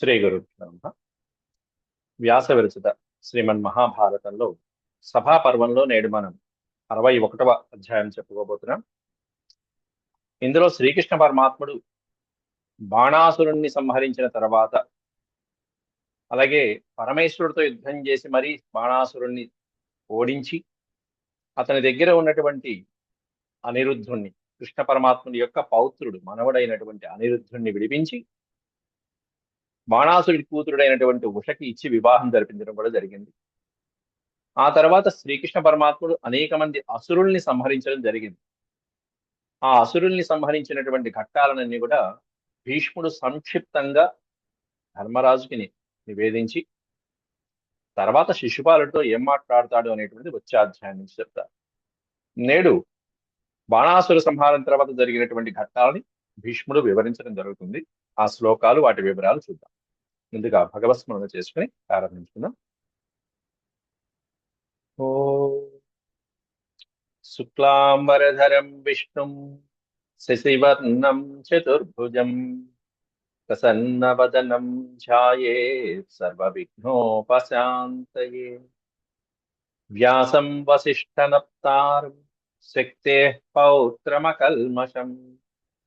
శ్రీ వ్యాస విరచిత శ్రీమన్ మహాభారతంలో సభా పర్వంలో నేడు మనం అరవై ఒకటవ అధ్యాయం చెప్పుకోబోతున్నాం. ఇందులో శ్రీకృష్ణ పరమాత్ముడు బాణాసురుణ్ణి సంహరించిన తర్వాత అలాగే పరమేశ్వరుడితో యుద్ధం చేసి మరీ బాణాసురుణ్ణి ఓడించి అతని దగ్గర ఉన్నటువంటి అనిరుద్ధుణ్ణి కృష్ణ పరమాత్ముడి యొక్క పౌత్రుడు మనవడైనటువంటి అనిరుద్ధుణ్ణి విడిపించి బాణాసుడి కూతురుడైనటువంటి ఉషకి ఇచ్చి వివాహం జరిపించడం కూడా జరిగింది. ఆ తర్వాత శ్రీకృష్ణ పరమాత్ముడు అనేక మంది అసురుల్ని సంహరించడం జరిగింది. ఆ అసురుల్ని సంహరించినటువంటి ఘట్టాలన్నీ కూడా భీష్ముడు సంక్షిప్తంగా ధర్మరాజుకి నివేదించి తర్వాత శిశుపాలుడితో ఏం మాట్లాడతాడు అనేటువంటిది వచ్చే అధ్యాయం నుంచి చెప్తారు. నేడు బాణాసుర సంహారం తర్వాత జరిగినటువంటి ఘట్టాలని భీష్ముడు వివరించడం జరుగుతుంది. ఆ శ్లోకాలు వాటి వివరాలు చూద్దాం. ముందుగా భగవత్స్మరణ చేసుకుని ప్రారంభించుకుందాం. ఓ శుక్లాంబరధరం విష్ణుం శశివర్ణం చతుర్భుజం ప్రసన్నవదనం ఛాయేత్ సర్వవిఘ్నోపశాంతయే. వ్యాసం వసిష్ఠనప్తారం శక్తే పౌత్రమకల్మషం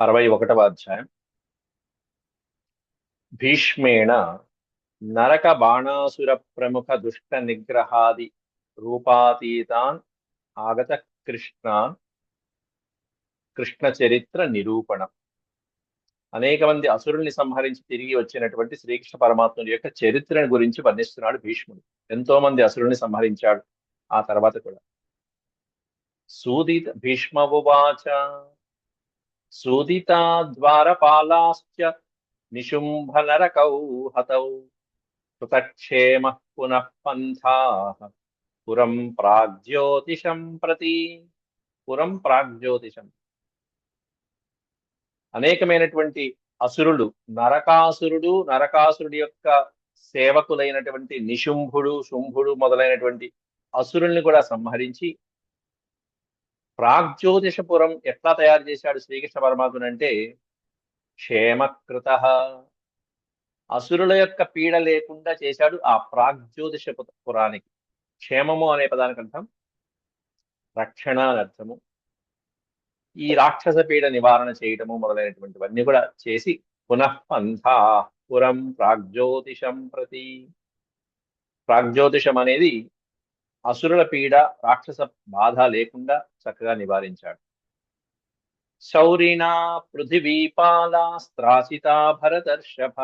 అరవై ఒకటవ అధ్యాయం. భీష్మేణ నరక బాణాసుర ప్రముఖ దుష్ట నిగ్రహాది రూపాతీతాన్ ఆగత కృష్ణాన్ కృష్ణ చరిత్ర నిరూపణం. అనేక మంది అసురుల్ని సంహరించి తిరిగి వచ్చినటువంటి శ్రీకృష్ణ పరమాత్ముని యొక్క చరిత్రను గురించి వర్ణిస్తున్నాడు భీష్ముడు. ఎంతో మంది అసురుల్ని సంహరించాడు ఆ తర్వాత కూడా. సూదిత భీష్మ ఉవాచ ద్వారపాలాశ్చ నిశుంభనరకౌ హతౌ కృతక్షేమ పునః పంథా పురం ప్రాగ్జ్యోతిషం ప్రతి పురం ప్రాగ్జ్యోతిషం అనేకమైనటువంటి అసురుడు నరకాసురుడు నరకాసురుడి యొక్క సేవకులైనటువంటి నిశుంభుడు శుంభుడు మొదలైనటువంటి అసురుల్ని కూడా సంహరించి ప్రాగ్జ్యోతిషపురం ఎట్లా తయారు చేశాడు శ్రీకృష్ణ పరమాత్ముడు అంటే క్షేమకృత. అసురుల యొక్క పీడ లేకుండా చేశాడు ఆ ప్రాగ్జ్యోతిష పురానికి క్షేమము అనే పదానికి అర్థం రక్షణ అర్థము. ఈ రాక్షస పీడ నివారణ చేయటము మొదలైనటువంటివన్నీ కూడా చేసి పునఃపంథా పురం ప్రాగ్జ్యోతిషం ప్రతి. ప్రాగ్జ్యోతిషం అనేది అసురుల పీడ రాక్షస బాధ లేకుండా చక్కగా నివారించాడు. శౌరిణా పృథివీపాలాస్త్రాసితా భరతర్షభ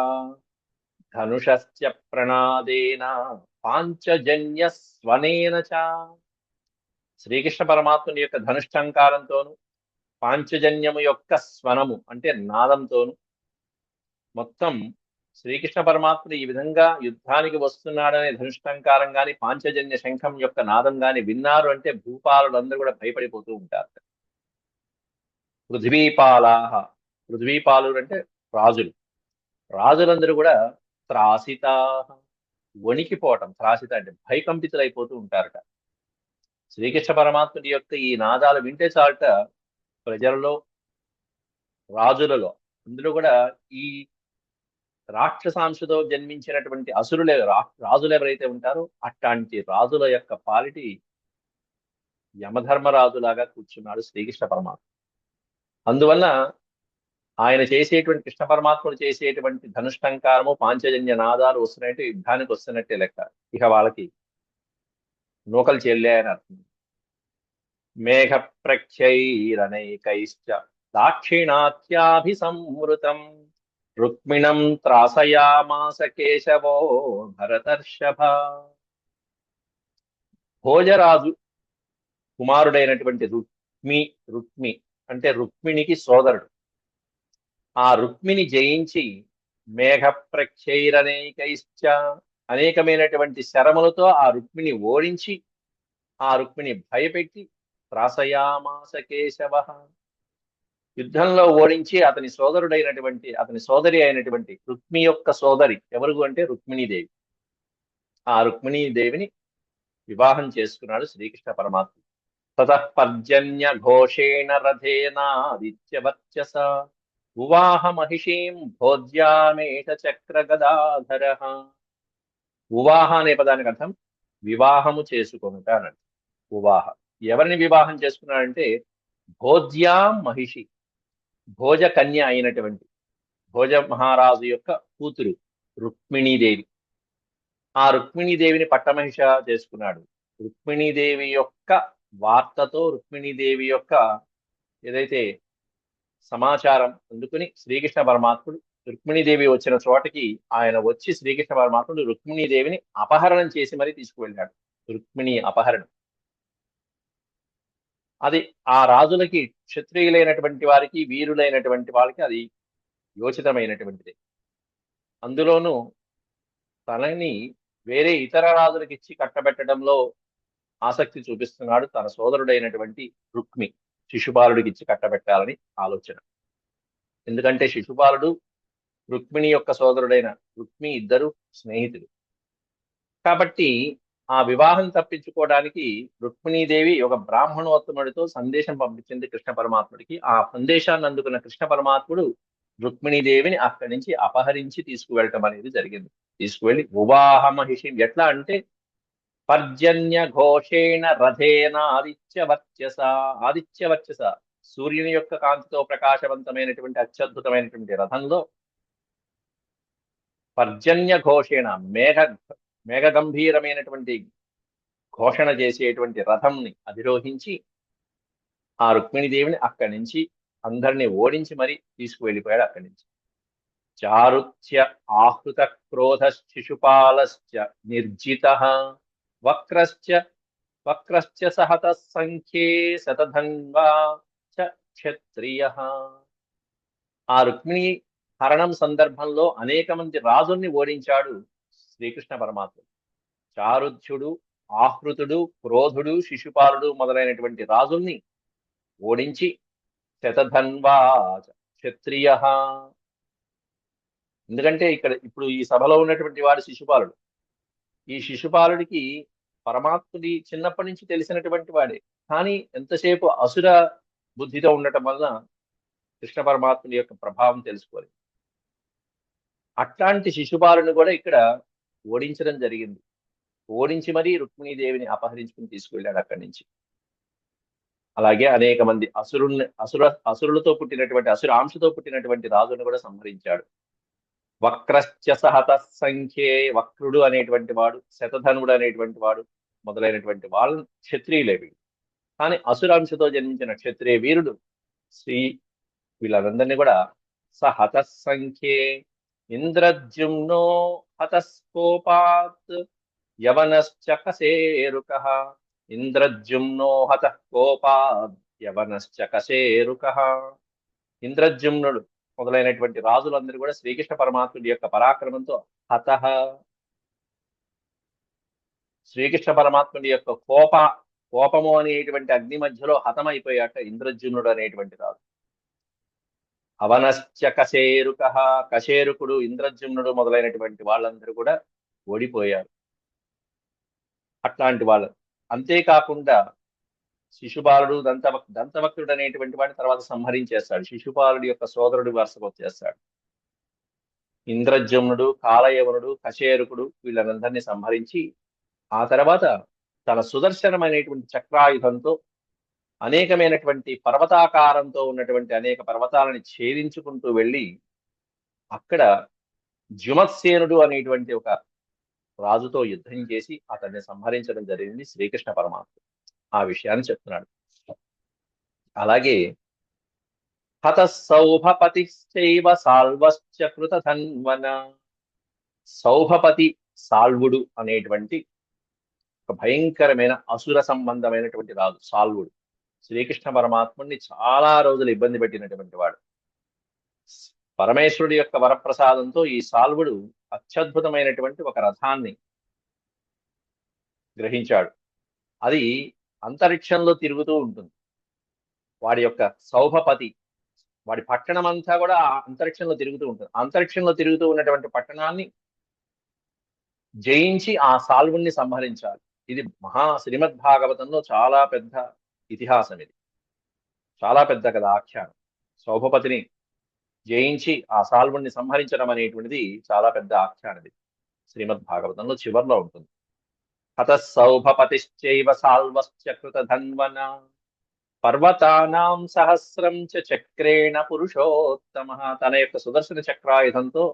ధనుషస్య ప్రణాదేన పాంచజన్య స్వనేన చ. శ్రీకృష్ణ పరమాత్ముని యొక్క ధనుష్టంకారంతోను పాంచజన్యము యొక్క స్వనము అంటే నాదంతోను మొత్తం శ్రీకృష్ణ పరమాత్ముడు ఈ విధంగా యుద్ధానికి వస్తున్నాడనే ధనుష్టంకారం గాని పాంచజన్య శంఖం యొక్క నాదం గాని విన్నారు అంటే భూపాలులందరూ కూడా భయపడిపోతూ ఉంటారు. పృథ్వీపాలాహ. పృథ్వీపాలు అంటే రాజులు. రాజులందరూ కూడా త్రాసిత వణికిపోవటం. త్రాసిత అంటే భయకంపితులైపోతూ ఉంటారట. శ్రీకృష్ణ పరమాత్ముడి యొక్క ఈ నాదాలు వింటే చాలట ప్రజలలో రాజులలో. అందులో కూడా ఈ రాక్షసాంశతో జన్మించినటువంటి అసురులే రా- రాజులు ఎవరైతే ఉంటారో అట్లాంటి రాజుల యొక్క పాలిటి యమధర్మరాజులాగా కూర్చున్నాడు శ్రీకృష్ణ పరమాత్మ. అందువల్ల ఆయన చేసేటువంటి కృష్ణ పరమాత్ముడు చేసేటువంటి ధనుష్టంకారము పాంచజన్య నాదాలు వస్తున్నట్టు యుద్ధానికి వస్తున్నట్టే లెక్క. ఇక వాళ్ళకి నూకలు చెల్లాయని అర్థం. మేఘ ప్రఖ్యైరనైకైశ్చ దాక్షిణాత్యాభిసంవృతం. రుక్మిణం త్రాసయామాస కేశవో భరతర్షభ. భోజరాజు కుమారుడైనటువంటి రుక్మి రుక్మి అంటే రుక్మిణికి సోదరుడు. ఆ రుక్మిణి జయించి మేఘ ప్రక్షైరనేకైశ్చ అనేకమైనటువంటి శరములతో ఆ రుక్మిణి ఓడించి ఆ రుక్మిణి భయపెట్టి త్రాసయామాస కేశవ. యుద్ధంలో ఓడించి అతని సోదరుడైనటువంటి అతని సోదరి అయినటువంటి రుక్మి యొక్క సోదరి ఎవరు అంటే రుక్మిణీదేవి. ఆ రుక్మిణీదేవిని వివాహం చేసుకున్నాడు శ్రీకృష్ణ పరమాత్మ. తతపర్జన్య ఘోషేణ రథేనాదిత్యవర్చస ఉవాహ మహిషీం భోజ్యామేష చక్ర గదాధర. ఉవాహ అనే పదానికి అర్థం వివాహము చేసుకొనుట అన్నట్టు ఉవాహ. ఎవరిని వివాహం చేసుకున్నాడంటే భోజ్యాం మహిషి భోజ కన్య అయినటువంటి భోజ మహారాజు యొక్క కూతురు రుక్మిణీదేవి. ఆ రుక్మిణీదేవిని పట్టమహిష చేసుకున్నాడు. రుక్మిణీదేవి యొక్క వార్తతో రుక్మిణీదేవి యొక్క ఏదైతే సమాచారం అందుకుని శ్రీకృష్ణ పరమాత్ముడు రుక్మిణీదేవి వచ్చిన చోటకి ఆయన వచ్చి శ్రీకృష్ణ పరమాత్ముడు రుక్మిణీదేవిని అపహరణం చేసి మరీ తీసుకువెళ్ళాడు. రుక్మిణి అపహరణం. అది ఆ రాజులకి క్షత్రియులైనటువంటి వారికి వీరులైనటువంటి వాళ్ళకి అది యోచితమైనటువంటిది. అందులోనూ తనని వేరే ఇతర రాజులకు ఇచ్చి కట్టబెట్టడంలో ఆసక్తి చూపిస్తున్నాడు తన సోదరుడైనటువంటి రుక్మి. శిశుపాలుడికి ఇచ్చి కట్టబెట్టాలని ఆలోచన. ఎందుకంటే శిశుపాలుడు రుక్మిణి యొక్క సోదరుడైన రుక్మి ఇద్దరు స్నేహితులు. కాబట్టి ఆ వివాహం తప్పించుకోవడానికి రుక్మిణీదేవి ఒక బ్రాహ్మణోత్తముడితో సందేశం పంపించింది కృష్ణ పరమాత్ముడికి. ఆ సందేశాన్ని అందుకున్న కృష్ణ పరమాత్ముడు రుక్మిణీదేవిని అక్కడి నుంచి అపహరించి తీసుకువెళ్ళటం అనేది జరిగింది. తీసుకువెళ్ళి ఉవాహ మహిషి ఎట్లా అంటే పర్జన్య ఘోషేణ రథేన ఆదిత్య వర్చస ఆదిత్య వర్చస సూర్యుని యొక్క కాంతితో ప్రకాశవంతమైనటువంటి అత్యద్భుతమైనటువంటి రథంలో పర్జన్య ఘోషేణ మేఘ మేఘ గంభీరమైనటువంటి ఘోషణ చేసేటువంటి రథంని అధిరోహించి ఆ రుక్మిణీదేవిని అక్కడి నుంచి అందరినీ ఓడించి మరి తీసుకువెళ్ళిపోయాడు అక్కడి నుంచి. చారుత్య ఆహృత క్రోధ శిశుపాలశ్చ నిర్జిత వక్రశ్చ వక్రశ్చ సహత సంఖ్యే శతధన్వా చ క్షత్రియ. ఆ రుక్మిణి హరణం సందర్భంలో అనేక మంది రాజుల్ని ఓడించాడు. శ్రీకృష్ణ పరమాత్ముడు చారుధ్యుడు ఆహృతుడు క్రోధుడు శిశుపాలుడు మొదలైనటువంటి రాజుల్ని ఓడించి శతధన్వా క్షత్రియ. ఎందుకంటే ఇక్కడ ఇప్పుడు ఈ సభలో ఉన్నటువంటి వాడు శిశుపాలుడు. ఈ శిశుపాలుడికి పరమాత్ముడి చిన్నప్పటి నుంచి తెలిసినటువంటి వాడే. కానీ ఎంతసేపు అసుర బుద్ధితో ఉండటం వలన కృష్ణ పరమాత్ముడి యొక్క ప్రభావం తెలుసుకోలేదు. అట్లాంటి శిశుపాలుని కూడా ఇక్కడ ఓడించడం జరిగింది. ఓడించి మరీ రుక్మిణీదేవిని అపహరించుకుని తీసుకువెళ్ళాడు అక్కడి నుంచి. అలాగే అనేక మంది అసురుల్ని అసుర అసురులతో పుట్టినటువంటి అసురాంశతో పుట్టినటువంటి రాజును కూడా సంహరించాడు. వక్రశ్చ సహత సంఖ్యే వక్రుడు అనేటువంటి వాడు శతధనుడు అనేటువంటి వాడు మొదలైనటువంటి వాళ్ళు క్షత్రియులే వీళ్ళు. కానీ అసురాంశతో జన్మించిన క్షత్రియ వీరుడు శ్రీ వీళ్ళందరినీ కూడా సహత సంఖ్యే ఇంద్రద్యుమ్నో హతస్కోపాత్ యవనశ్చకసేరుక ఇంద్రద్యుమ్నో హత కోపాత్ యవనశ్చ ఇంద్రద్యుమ్నుడు మొదలైనటువంటి రాజులందరూ కూడా శ్రీకృష్ణ పరమాత్ముడి యొక్క పరాక్రమంతో హత. శ్రీకృష్ణ పరమాత్ముడి యొక్క కోప కోపము అనేటువంటి అగ్ని మధ్యలో హతమైపోయాక ఇంద్రజునుడు అనేటువంటి రాజు. అవనశ్చ కశేరుక కశేరుకుడు ఇంద్రజుమ్నుడు మొదలైనటువంటి వాళ్ళందరూ కూడా ఓడిపోయారు. అట్లాంటి వాళ్ళు అంతేకాకుండా శిశుపాలుడు దంతవక్ దంతవక్తుడు అనేటువంటి వాడిని తర్వాత సంహరించేస్తాడు. శిశుపాలుడి యొక్క సోదరుడు వరుసకు వచ్చేస్తాడు ఇంద్రజమ్నుడు కాలయవనుడు కశేరుకుడు వీళ్ళనందరినీ సంహరించి ఆ తర్వాత తన సుదర్శనమైనటువంటి చక్రాయుధంతో అనేకమైనటువంటి పర్వతాకారంతో ఉన్నటువంటి అనేక పర్వతాలని ఛేదించుకుంటూ వెళ్ళి అక్కడ జుమత్సేనుడు అనేటువంటి ఒక రాజుతో యుద్ధం చేసి అతన్ని సంహరించడం జరిగింది శ్రీకృష్ణ పరమాత్మ ఆ విషయాన్ని చెప్తున్నాడు. అలాగే హత సౌభపతిశ్చైవ సాల్వశ్చ కృతధన్వన. సౌభపతి సాల్వుడు అనేటువంటి ఒక భయంకరమైన అసుర సంబంధమైనటువంటి రాజు సాల్వుడు. శ్రీకృష్ణ పరమాత్ముడిని చాలా రోజులు ఇబ్బంది పెట్టినటువంటి వాడు. పరమేశ్వరుడి యొక్క వరప్రసాదంతో ఈ సాల్వుడు అత్యద్భుతమైనటువంటి ఒక రథాన్ని గ్రహించాడు. అది అంతరిక్షంలో తిరుగుతూ ఉంటుంది. వాడి యొక్క సౌభపతి వాడి పట్టణం అంతా కూడా ఆ అంతరిక్షంలో తిరుగుతూ ఉంటుంది. అంతరిక్షంలో తిరుగుతూ ఉన్నటువంటి పట్టణాన్ని జయించి ఆ సాల్వుణ్ణి సంహరించాలి. ఇది మహా శ్రీమద్ భాగవతంలో చాలా పెద్ద ఇతిహాసం ఇది చాలా పెద్ద కదా ఆఖ్యానం. సౌభపతిని జయించి ఆ సాల్వుణ్ణి సంహరించడం అనేటువంటిది చాలా పెద్ద ఆఖ్యానం ఇది శ్రీమద్ భాగవతంలో చివర్లో ఉంటుంది. హత సౌభపతిశ్చైవ సాల్వశ్చ కృతధన్వన పర్వతానాం సహస్రం చ చక్రేణ పురుషోత్తమ. తన యొక్క సుదర్శన చక్రాయుధంతో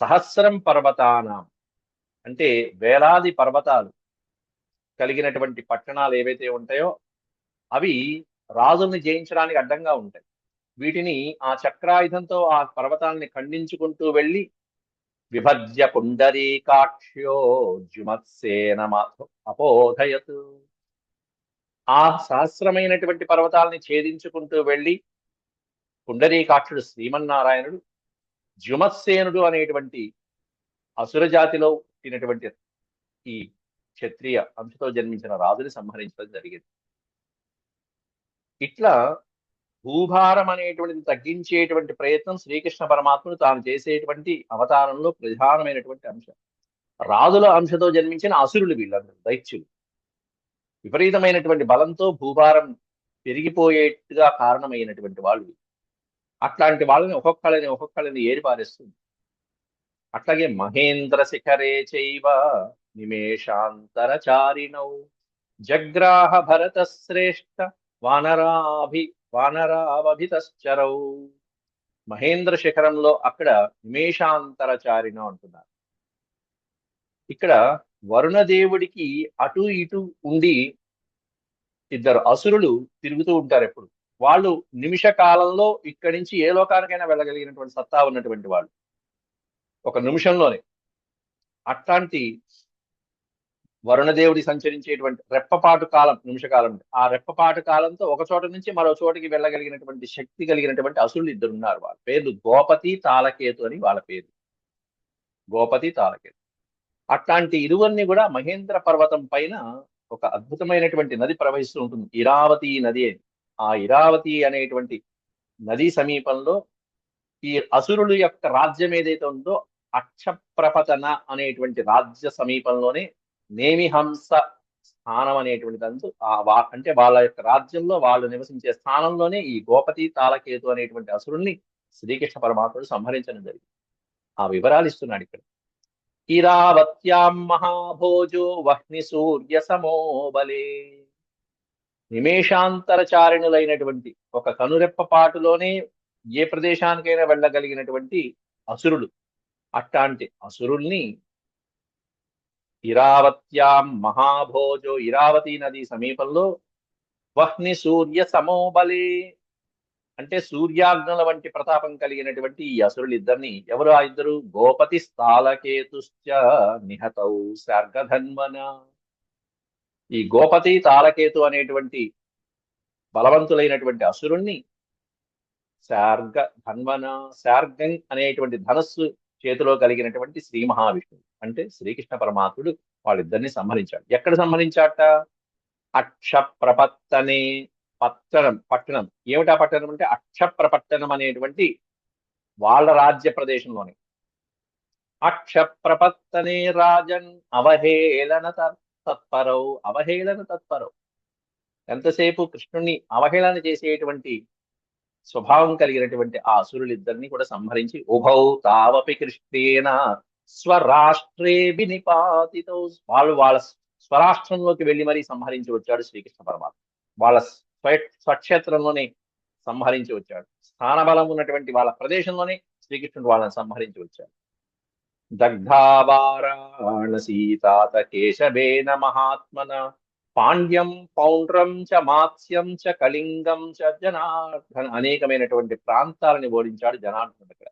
సహస్రం పర్వతానాం అంటే వేలాది పర్వతాలు కలిగినటువంటి పట్టణాలు ఏవైతే ఉంటాయో అవి రాజుల్ని జయించడానికి అడ్డంగా ఉంటాయి. వీటిని ఆ చక్రాయుధంతో ఆ పర్వతాలని ఖండించుకుంటూ వెళ్ళి విభజ్య పుండరీకాక్ష్యో జుమత్సేన అపోధయత్. ఆ సహస్రమైనటువంటి పర్వతాలని ఛేదించుకుంటూ వెళ్ళి పుండరీకాక్షుడు శ్రీమన్నారాయణుడు జుమత్సేనుడు అనేటువంటి అసురజాతిలో పుట్టినటువంటి ఈ క్షత్రియ అంశతో జన్మించిన రాజుని సంహరించడం జరిగింది. ఇట్లా భూభారం అనేటువంటిది తగ్గించేటువంటి ప్రయత్నం శ్రీకృష్ణ పరమాత్మను తాను చేసేటువంటి అవతారంలో ప్రధానమైనటువంటి అంశం. రాజుల అంశతో జన్మించిన అసురులు వీళ్ళందరూ దైత్యులు. విపరీతమైనటువంటి బలంతో భూభారం పెరిగిపోయేట్టుగా కారణమైనటువంటి వాళ్ళు అట్లాంటి వాళ్ళని ఒక్కొక్కళ్ళని ఒక్కొక్కళ్ళని ఏరిపారేస్తుంది అట్లాగే మహేంద్ర శిఖరే చైవ నిమేషాంతరచారిణౌ. జగ్రాహ భరత శ్రేష్ఠ వానరాభి వానరావభితశ్చరౌ మహేంద్ర శిఖరంలో అక్కడ నిమేషాంతరచారిణ అంటున్నారు. ఇక్కడ వరుణదేవుడికి అటు ఇటు ఉండి ఇద్దరు అసురులు తిరుగుతూ ఉంటారు ఎప్పుడు. వాళ్ళు నిమిష కాలంలో ఇక్కడి నుంచి ఏ లోకానికైనా వెళ్ళగలిగినటువంటి సత్తా ఉన్నటువంటి వాళ్ళు. ఒక నిమిషంలోనే. అట్లాంటి వరుణదేవుడి సంచరించేటువంటి రెప్పపాటు కాలం నిమిషకాలం ఆ రెప్పపాటు కాలంతో ఒక చోట నుంచి మరో చోటికి వెళ్ళగలిగినటువంటి శక్తి కలిగినటువంటి అసురులు ఇద్దరు ఉన్నారు వాళ్ళ. పేర్లు గోపతి తాలకేతు అని వాళ్ళ పేరు. గోపతి తాలకేతు అట్లాంటి ఇరువురిని కూడా మహేంద్ర పర్వతం పైన ఒక అద్భుతమైనటువంటి నది ప్రవహిస్తూ ఉంటుంది. ఇరావతి నది అని. ఆ ఇరావతి అనేటువంటి నది సమీపంలో ఈ అసురుల యొక్క రాజ్యం ఏదైతే ఉందో అక్షప్రపతన అనేటువంటి రాజ్య సమీపంలోనే నేమిహంస స్థానం అనేటువంటి దంతు ఆ వా అంటే వాళ్ళ యొక్క రాజ్యంలో వాళ్ళు నివసించే స్థానంలోనే ఈ గోపతి తాళకేతు అనేటువంటి అసురుల్ని శ్రీకృష్ణ పరమాత్ముడు సంహరించడం జరిగింది. ఆ వివరాలు ఇస్తున్నాడు ఇక్కడ. ఇరావత్యాం మహాభోజో వహ్ని సూర్య సమోబలే నిమేషాంతరచారిణులైనటువంటి ఒక కనురెప్ప పాటులోనే ఏ ప్రదేశానికైనా వెళ్ళగలిగినటువంటి అసురులు. అట్లాంటి అసురుల్ని ఇరావత్యాం మహాభోజో ఇరావతి నది సమీపంలో వహ్ని సూర్య సమోబలే. అంటే సూర్యాగ్నుల వంటి ప్రతాపం కలిగినటువంటి ఈ అసురులు ఇద్దరిని ఎవరు ఆ ఇద్దరు? గోపతి స్థాలకేతుశ్చ నిహతౌ శార్గధన్వన ఈ గోపతి తాలకేతు అనేటువంటి బలవంతులైనటువంటి అసురుణ్ణి శార్గ ధన్వన శార్గం అనేటువంటి ధనస్సు చేతిలో కలిగినటువంటి శ్రీ మహావిష్ణువు. అంటే శ్రీకృష్ణ పరమాత్ముడు వాళ్ళిద్దరిని సంహరించాడు. ఎక్కడ సంహరించాట అక్ష ప్రపత్తనే పట్టణం. పట్టణం ఏమిటా పట్టణం అంటే అక్షప్రపట్టణం అనేటువంటి వాళ్ళ రాజ్య ప్రదేశంలోనే. అక్ష ప్రపత్తనే రాజన్ అవహేళన తత్పరౌ అవహేళన తత్పరవు ఎంతసేపు కృష్ణుణ్ణి అవహేళన చేసేటువంటి స్వభావం కలిగినటువంటి ఆ అసురులిద్దరిని కూడా సంహరించి ఉభౌ తావపి కృష్ణేన స్వరాష్ట్రే వినిపాతితో. వాళ్ళు వాళ్ళ స్వరాష్ట్రంలోకి వెళ్ళి మరీ సంహరించి వచ్చాడు శ్రీకృష్ణ పరమాత్మ. వాళ్ళ స్వ స్వక్షేత్రంలోనే సంహరించి వచ్చాడు. స్థానబలం ఉన్నటువంటి వాళ్ళ ప్రదేశంలోనే శ్రీకృష్ణుడు వాళ్ళని సంహరించి వచ్చాడు. దగ్ధావారాణసీతాత కేశవేన మహాత్మన పాండ్యం పౌండ్రం చ మాత్స్యం చ కళింగం చ జనార్దన్ అనేకమైనటువంటి ప్రాంతాలని ఓడించాడు జనార్దన్ అక్కడ.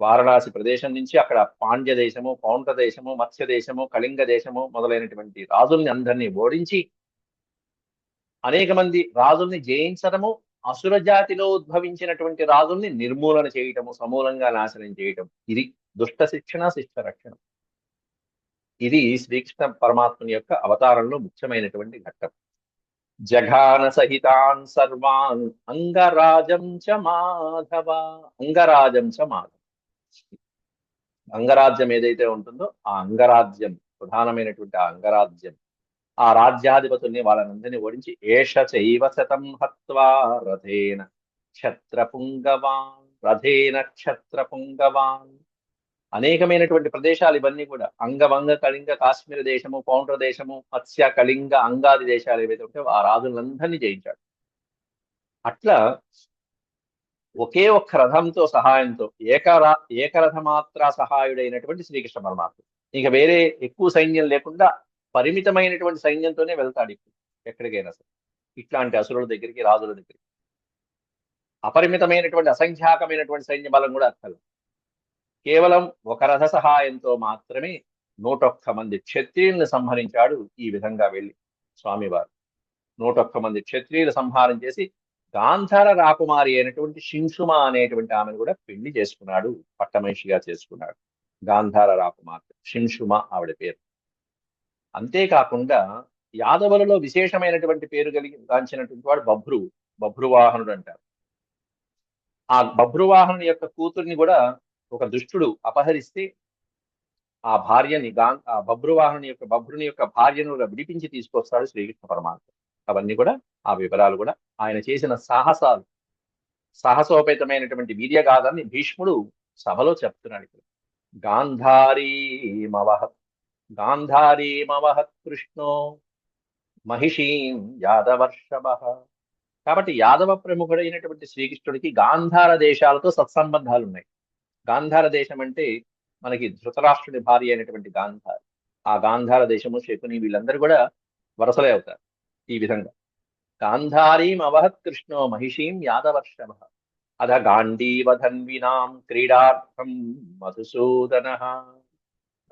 వారణాసి ప్రదేశం నుంచి అక్కడ పాండ్య దేశము పౌంట దేశము మత్స్య దేశము కళింగ దేశము మొదలైనటువంటి రాజుల్ని అందరినీ ఓడించి అనేక మంది రాజుల్ని జయించడము అసుర జాతిలో ఉద్భవించినటువంటి రాజుల్ని నిర్మూలన చేయటము సమూలంగా నాశనం చేయటం. ఇది దుష్ట శిక్షణ శిష్ట రక్షణ. ఇది శ్రీకృష్ణ పరమాత్మని యొక్క అవతారంలో ముఖ్యమైనటువంటి ఘట్టం. జఘాన సహితాన్ సర్వాన్ అంగరాజం చ మాధవ. అంగరాజం చ మాధవ. అంగరాజ్యం ఏదైతే ఉంటుందో ఆ అంగరాజ్యం ప్రధానమైనటువంటి ఆ అంగరాజ్యం ఆ రాజ్యాధిపతుల్ని వాళ్ళనందరినీ ఓడించి ఏష చైవ శతం హత్వా రథేన క్షత్రపుంగవాన్ రథేన క్షత్రపుంగవాన్. అనేకమైనటువంటి ప్రదేశాలు ఇవన్నీ కూడా అంగవంగ కళింగ కాశ్మీర దేశము పౌండ్ర దేశము మత్స్య కళింగ అంగాది దేశాలు ఏవైతే ఉంటాయో ఆ రాజులందరినీ జయించాడు. అట్లా ఒకే ఒక్క రథంతో సహాయంతో ఏకరా ఏకరథమాత్ర సహాయుడైనటువంటి శ్రీకృష్ణ పరమాత్మ. ఇంకా వేరే ఎక్కువ సైన్యం లేకుండా పరిమితమైనటువంటి సైన్యంతోనే వెళ్తాడు ఇప్పుడు ఎక్కడికైనా సరే. ఇట్లాంటి అసురుల దగ్గరికి రాజుల దగ్గరికి. అపరిమితమైనటువంటి అసంఖ్యాకమైనటువంటి సైన్య బలం కూడా అక్కర్లేదు కేవలం ఒక రథ సహాయంతో మాత్రమే నూటొక్క మంది క్షత్రియుల్ని సంహరించాడు ఈ విధంగా వెళ్ళి స్వామివారు. నూటొక్క మంది క్షత్రియులు సంహారం చేసి గాంధార రాకుమారి అయినటువంటి శింషుమ అనేటువంటి ఆమెను కూడా పెళ్ళి చేసుకున్నాడు పట్టమనిషిగా చేసుకున్నాడు. గాంధార రాకుమార్ శింషుమ ఆవిడ పేరు. అంతేకాకుండా యాదవులలో విశేషమైనటువంటి పేరు కలిగి గాంచినటువంటి వాడు బభ్రు బభ్రువాహనుడు అంటారు. ఆ బభ్రువాహను యొక్క కూతుర్ని కూడా ఒక దుష్టుడు అపహరిస్తే ఆ భార్యని గా ఆ బభ్రువాహనుని యొక్క బభ్రుని యొక్క భార్యను విడిపించి తీసుకొస్తాడు శ్రీకృష్ణ పరమాత్మ. అవన్నీ కూడా ఆ వివరాలు కూడా ఆయన చేసిన సాహసాలు. సాహసోపేతమైనటువంటి వీర్యగాథాన్ని భీష్ముడు సభలో చెప్తున్నాడు ఇక్కడ గాంధారీమవహత్ గాంధారీమవహత్ కృష్ణో మహిషీం యాదవర్షభ కాబట్టి యాదవ ప్రముఖుడైనటువంటి శ్రీకృష్ణుడికి గాంధార దేశాలతో సత్సంబంధాలు ఉన్నాయి గాంధార దేశం అంటే మనకి ధృతరాష్ట్రుడి భార్య అయినటువంటి గాంధార్. ఆ గాంధార దేశము శకుని వీళ్ళందరూ కూడా వరసలే అవుతారు. ఈ విధంగా. గాంధారీం అవహత్ కృష్ణో మహిషీం యాదవర్షభ అధ గాంధీవధన్వినాం క్రీడార్థం మధుసూదన.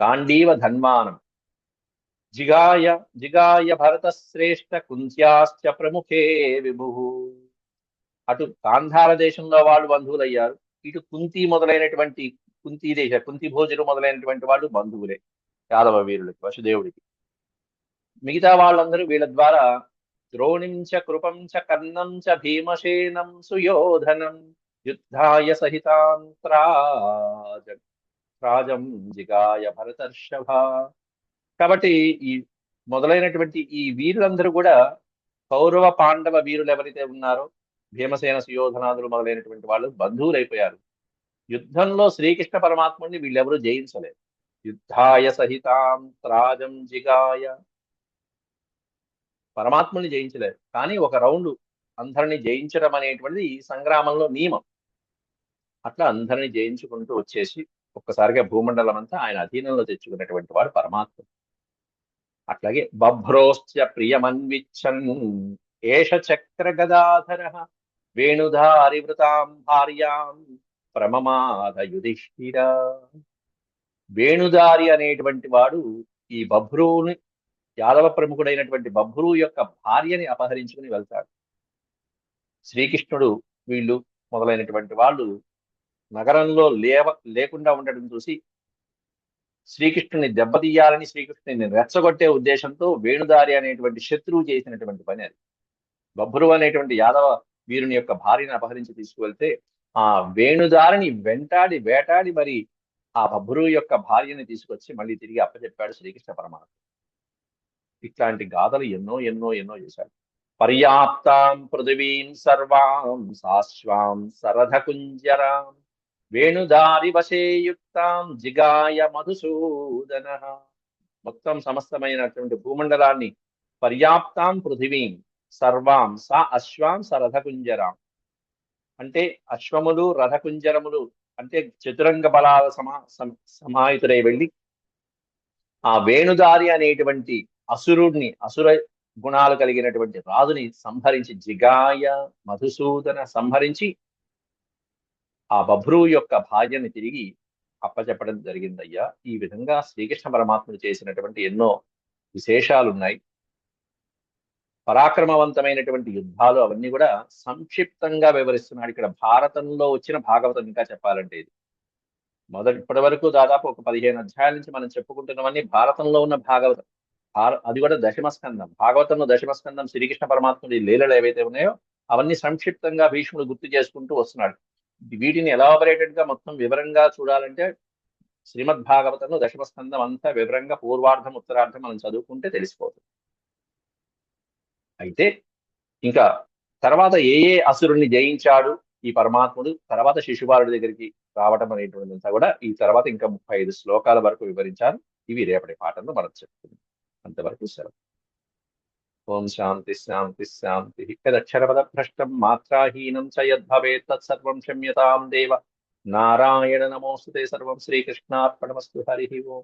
గాంధీవధన్వానం. జిగాయ జిగాయ భరతశ్రేష్ఠ కుంత్యాశ్చ ప్రముఖే విభు. అటు గాంధార దేశంలో వాళ్ళు బంధువులయ్యారు. ఇటు కుంతి మొదలైనటువంటి కుంతి దేశ కుంతి భోజులు మొదలైనటువంటి వాళ్ళు బంధువులే. యాదవ వీరులకి వసుదేవుడికి. మిగతా వాళ్ళందరూ వీళ్ళ ద్వారా ద్రోణిం చ కృపం చ కర్ణం చ భీమసేనం సుయోధనం యుద్ధాయ సహితాంత్రాజ రాజం జిగాయ భరతర్షభ. కాబట్టి ఈ మొదలైనటువంటి ఈ వీరులందరూ కూడా కౌరవ పాండవ వీరులు ఎవరైతే ఉన్నారో భీమసేన సుయోధనాదులు మొదలైనటువంటి వాళ్ళు బంధువులైపోయారు. యుద్ధంలో శ్రీకృష్ణ పరమాత్ముడిని వీళ్ళెవరూ జయించలేదు. యుద్ధాయ సహితాం త్రాజం జిగాయ పరమాత్మని జయించలేదు కానీ ఒక రౌండ్ అందరిని జయించడం అనేటువంటిది ఈ సంగ్రామంలో నియమం. అట్లా అందరిని జయించుకుంటూ వచ్చేసి ఒక్కసారిగా భూమండలం అంతా ఆయన అధీనంలో తెచ్చుకున్నటువంటి వాడు పరమాత్మ అట్లాగే బభ్రోశ్చ ప్రియమన్విచ్చన్ ఏష చక్ర గదాధర వేణుధారివృతాం భార్యాం ప్రమమాద యుధిష్ఠిర. వేణుదారి అనేటువంటి వాడు ఈ బభ్రువుని యాదవ ప్రముఖుడైనటువంటి బభ్రు యొక్క భార్యని అపహరించుకుని వెళ్తాడు. శ్రీకృష్ణుడు వీళ్ళు మొదలైనటువంటి వాళ్ళు నగరంలో లేవ లేకుండా ఉండడం చూసి శ్రీకృష్ణుని దెబ్బతీయాలని శ్రీకృష్ణుని రెచ్చగొట్టే ఉద్దేశంతో వేణుదారి అనేటువంటి శత్రువు చేసినటువంటి పని అది. బభ్రు అనేటువంటి యాదవ వీరుని యొక్క భార్యను అపహరించి తీసుకువెళ్తే ఆ వేణుదారిని వెంటాడి వేటాడి మరి ఆ బభ్రు యొక్క భార్యని తీసుకొచ్చి మళ్ళీ తిరిగి అప్పచెప్పాడు శ్రీకృష్ణ పరమాత్మ. ఇట్లాంటి గాథలు ఎన్నో ఎన్నో ఎన్నో చేశాడు. పర్యాప్తాం పృథివీం సర్వాం సాశ్వాం సరథకుంజరాం వేణుదారి వశేయుక్తాం జిగాయ మధుసూదన. మొత్తం సమస్తమైనటువంటి భూమండలాన్ని పర్యాప్తాం పృథివీం సర్వాం సా అశ్వాం సరథకుంజరాం. అంటే అశ్వములు రథకుంజరములు అంటే చతురంగ బలాల సమా సమాహితుడై వెళ్ళి ఆ వేణుదారి అనేటువంటి అసురుడిని అసుర గుణాలు కలిగినటువంటి రాజుని సంహరించి జిగాయ మధుసూదన సంహరించి ఆ బభ్రు యొక్క భార్యని తిరిగి అప్పచెప్పడం జరిగిందయ్యా. ఈ విధంగా శ్రీకృష్ణ పరమాత్ముడు చేసినటువంటి ఎన్నో విశేషాలు ఉన్నాయి పరాక్రమవంతమైనటువంటి యుద్ధాలు అవన్నీ కూడా సంక్షిప్తంగా వివరిస్తున్నాడు. ఇక్కడ భారతంలో వచ్చిన భాగవతం ఇంకా చెప్పాలంటే ఇది. మొదటి ఇప్పటి వరకు దాదాపు ఒక పదిహేను అధ్యాయాల నుంచి మనం చెప్పుకుంటున్నవన్నీ భారతంలో ఉన్న భాగవతం. అది కూడా దశమ స్కందం భాగవతంలో దశమస్కందం శ్రీకృష్ణ పరమాత్ముడి లీలలు ఏవైతే ఉన్నాయో అవన్నీ సంక్షిప్తంగా భీష్ముడు గుర్తు చేసుకుంటూ వస్తున్నాడు. వీటిని ఎలాబరేటెడ్గా మొత్తం వివరంగా చూడాలంటే శ్రీమద్ భాగవతంలో దశమ స్కందం అంతా వివరంగా పూర్వార్థం ఉత్తరార్థం మనం చదువుకుంటే తెలిసిపోతుంది. అయితే ఇంకా తర్వాత ఏ ఏ అసురుణ్ణి జయించాడు ఈ పరమాత్ముడు తర్వాత శిశుపాలుడి దగ్గరికి రావటం అనేటువంటిదంతా కూడా ఈ తర్వాత ఇంకా ముప్పై ఐదు శ్లోకాల వరకు వివరించారు ఇవి రేపటి పాఠంలో మనం చెప్పుకుందాం. అంతవరకు సెలవు. ఓం శాంతి శాంతి శాంతి. యదక్షరపద భ్రష్టం మాత్రాహీనం చ యద్భవేత్ తత్సర్వం క్షమ్యతాం దేవ. నారాయణ నమోస్తుతే సర్వం శ్రీకృష్ణార్పణమస్తు హరి ఓం.